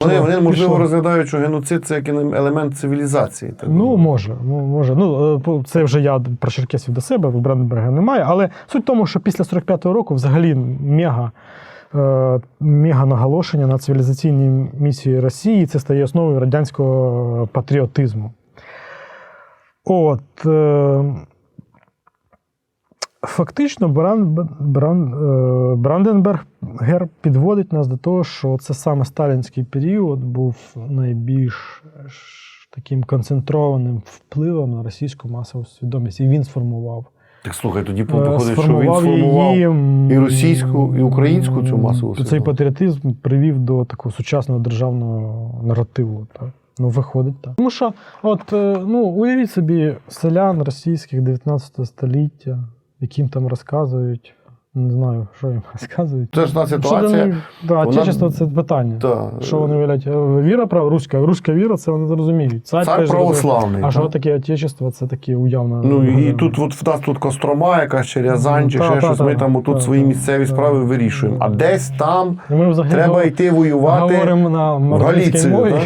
Вони, вони можливо розглядають, що геноцид це як елемент цивілізації. Так? Ну, може, ну, може. Ну, е, це вже я про черкесів до себе, в Бранденберга немає. Але суть в тому, що після 45-го року взагалі мега, е, мега наголошення на цивілізаційній місії Росії це стає основою радянського патріотизму. От. Е, Фактично, Бран, Бран, Бранденберг гер підводить нас до того, що це саме сталінський період був найбільш таким концентрованим впливом на російську масову свідомість. І він сформував. Так слухай, тоді е, виходить, що він сформував її, і російську, і українську цю масову Цей патріотизм привів до такого сучасного державного наративу. Так. Ну, виходить так. Тому що, от, е, ну, уявіть собі, селян російських 19 століття, яким там розказують. Не знаю, що їм розказують. Це ж та ситуація. них, да, вона- Отечество це питання. Та, Що вони вілять? Віра прав, руська, руська віра, це вони зрозуміють. Цар, Цар православний. А та? що таке отечество, це таке уявне. Ну і тут от в нас тут Кострома, якась чи Рязань, чи Та, ще та, щось. та, Ми там отут та, свої та, місцеві та. справи вирішуємо. А десь там ми треба йти воювати говоримо на Галіцію. мові. та?